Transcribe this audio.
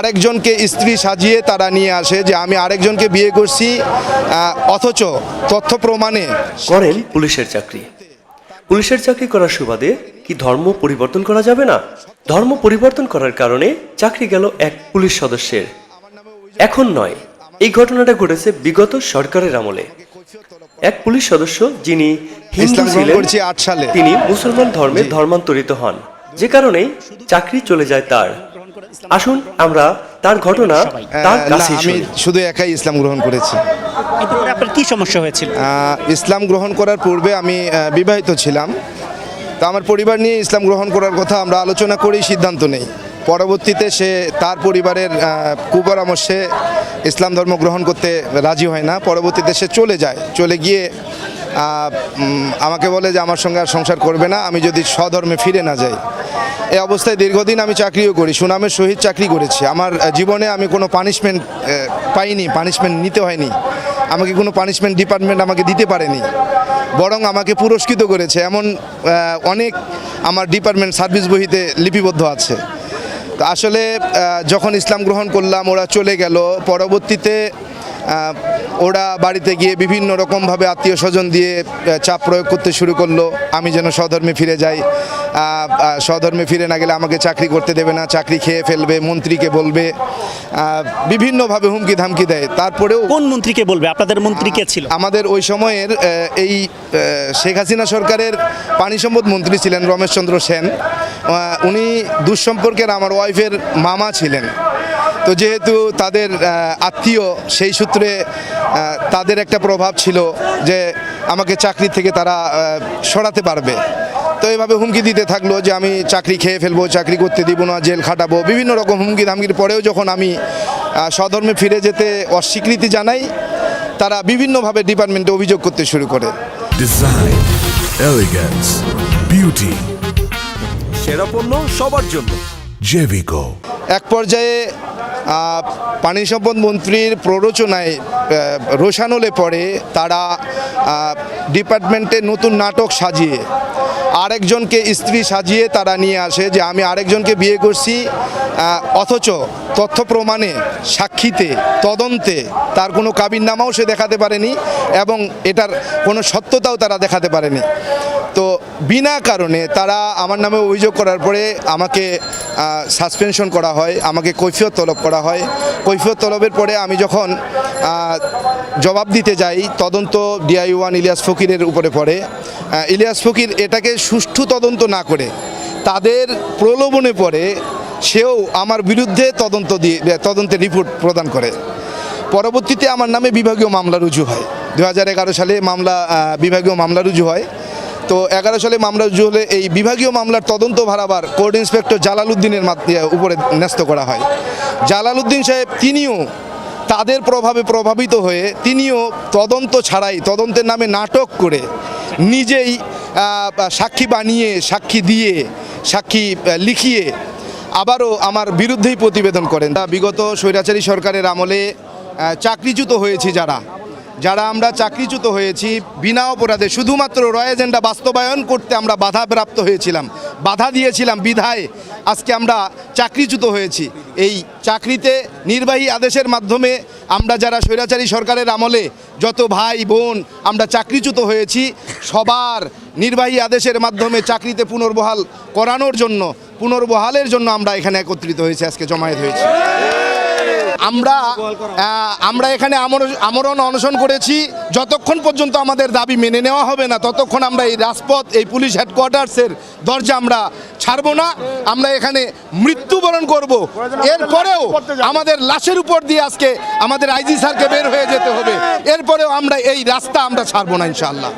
আরেকজনকে স্ত্রী সাজিয়ে তারা নিয়ে আসে যে আমি আরেকজনকে বিয়ে করছি অথচ তথ্য প্রমাণে করেন পুলিশের চাকরি। পুলিশের চাকরি করার সুবাদে কি ধর্ম পরিবর্তন করা যাবে না? ধর্ম পরিবর্তন করার কারণে চাকরি গেল এক পুলিশ সদস্যের। এখন নয় এই ঘটনাটা ঘটেছে বিগত সরকারের আমলে। এক পুলিশ সদস্য যিনি হিন্দু ছিলেন তিনি মুসলমান ধর্মে ধর্মান্তরিত হন। যে কারণে চাকরি চলে যায় তার। আসুন আমরা তার ঘটনা তার কাছে আমি শুধু একাই ইসলাম গ্রহণ করেছি। আপনার কি সমস্যা হয়েছিল? ইসলাম গ্রহণ করার পূর্বে আমি বিবাহিত ছিলাম। তো আমার পরিবার নিয়ে ইসলাম গ্রহণ করার কথা আমরা আলোচনা করেই সিদ্ধান্ত নেই। পরবর্তীতে সে তার পরিবারের কুপরামর্শে ইসলাম ধর্ম গ্রহণ করতে রাজি হয় না। পরবর্তীতে সে চলে যায়। চলে গিয়ে আমাকে বলে যে আমার সঙ্গে আর সংসার করবে না, আমি যদি স্বধর্মে ফিরে না যাই। এই অবস্থায় দীর্ঘদিন আমি চাকরিও করি, সুনামের সহিত চাকরি করেছি। আমার জীবনে আমি কোনো পানিশমেন্ট পাইনি পানিশমেন্ট নিতে হয়নি। আমাকে কোনো পানিশমেন্ট ডিপার্টমেন্ট আমাকে দিতে পারেনি। বরং আমাকে পুরস্কৃত করেছে। এমন অনেক আমার ডিপার্টমেন্ট সার্ভিস বহিতে লিপিবদ্ধ আছে। তো আসলে যখন ইসলাম গ্রহণ করলাম, ওরা চলে গেল। পরবর্তীতে ওরা বাড়িতে গিয়ে বিভিন্ন রকমভাবে আত্মীয় স্বজন দিয়ে চাপ প্রয়োগ করতে শুরু করল। আমি যেন স্বধর্মে ফিরে যাই। স্বধর্মে ফিরে না গেলে আমাকে চাকরি করতে দেবে না চাকরি খেয়ে ফেলবে মন্ত্রীকে বলবে বিভিন্নভাবে হুমকি ধামকি দেয়। তারপরেও কোন মন্ত্রীকে বলবে? আপনাদের মন্ত্রী কে ছিল? আমাদের ওই সময়ের এই শেখ হাসিনা সরকারের পানি সম্পদ মন্ত্রী ছিলেন রমেশচন্দ্র সেন। উনি দুঃসম্পর্কের আমার ওয়াইফের মামা ছিলেন। তো যেহেতু তাদের আত্মীয় সেই সূত্রে তাদের একটা প্রভাব ছিল যে আমাকে চাকরি থেকে তারা সরাতে পারবে। তো এভাবে হুমকি দিতে থাকল যে আমি চাকরি খেয়ে ফেলব চাকরি করতে দিব না জেল খাটাবো বিভিন্ন রকম হুমকি ধামকির পরেও যখন আমি আহ, স্বধর্মে ফিরে যেতে অস্বীকৃতি জানাই তারা বিভিন্নভাবে ডিপার্টমেন্টে অভিযোগ করতে শুরু করে। Beauty, সেরা পণ্য সবার জন্য. এক পর্যায়ে পানি সম্পদ মন্ত্রীর প্ররোচনায় রোশানলে পড়ে তারা ডিপার্টমেন্টে নতুন নাটক সাজিয়ে। আরেকজনকে স্ত্রী সাজিয়ে তারা নিয়ে আসে যে আমি আরেকজনকে বিয়ে করছি অথচ তথ্য প্রমাণে, সাক্ষীতে, তদন্তে তার কোনো কাবিননামাও সে দেখাতে পারেনি এবং এটার কোনো সত্যতাও তারা দেখাতে পারেনি। তো বিনা কারণে তারা আমার নামে অভিযোগ করার পরে আমাকে সাসপেনশন করা হয়, আমাকে কৈফিয়ত তলব করা হয়। কৈফিয়ত তলবের পরে আমি যখন জবাব দিতে যাই, তদন্ত ডিআই ওয়ান ইলিয়াস ফকিরের উপরে পড়ে। ইলিয়াস ফকির এটাকে সুষ্ঠু তদন্ত না করে, তাদের প্রলোভনে পড়ে, সেও আমার বিরুদ্ধে তদন্ত দিয়ে তদন্তের রিপোর্ট প্রদান করে। পরবর্তীতে আমার নামে বিভাগীয় মামলা রুজু হয়। দু হাজার এগারো সালে মামলা বিভাগীয় মামলা রুজু হয়। তো এগারো সালে মামলা রুজু হলে এই বিভাগীয় মামলার তদন্ত ভারাবার কোর্ট ইন্সপেক্টর জালালউদ্দিনের ইয়ে, উপরে ন্যস্ত করা হয়। জালালউদ্দিন সাহেব তিনিও তাদের প্রভাবে প্রভাবিত হয়ে তিনিও তদন্ত ছাড়াই তদন্তের নামে নাটক করে নিজেই সাক্ষী বানিয়ে সাক্ষী দিয়ে সাক্ষী লিখিয়ে আবারও আমার বিরুদ্ধেই প্রতিবেদন করেন। বিগত স্বৈরাচারী সরকারের আমলে চাকরিচ্যুত হয়েছে যারা। যারা আমরা চাকরিচ্যুত হয়েছি, বিনা অপরাধে শুধুমাত্র রয় এজেন্ডা বাস্তবায়ন করতে আমরা বাধাপ্রাপ্ত হয়েছিলাম, বাধা দিয়েছিলাম বিধায় আজকে আমরা চাকরিচ্যুত হয়েছি। এই চাকরিতে নির্বাহী আদেশের মাধ্যমে আমরা যারা স্বৈরাচারী সরকারের আমলে যত ভাই, বোন আমরা চাকরিচ্যুত হয়েছি, সবার নির্বাহী আদেশের মাধ্যমে চাকরিতে পুনর্বহাল করানোর জন্য, পুনর্বহালের জন্য আমরা এখানে একত্রিত হয়েছি, আজকে জমায়েত হয়েছি। আমরা আমরা এখানে আমর- আমরণ অনশন করেছি। যতক্ষণ পর্যন্ত আমাদের দাবি মেনে নেওয়া হবে না, ততক্ষণ আমরা এই রাজপথ, এই পুলিশ হেডকোয়ার্টার্সের দরজা আমরা ছাড়বো না। আমরা এখানে মৃত্যুবরণ করব। এরপরেও আমাদের লাশের উপর দিয়ে আজকে আমাদের আইজি স্যারকে বের হয়ে যেতে হবে। এরপরেও আমরা এই রাস্তা আমরা ছাড়বো না, ইনশাআল্লাহ।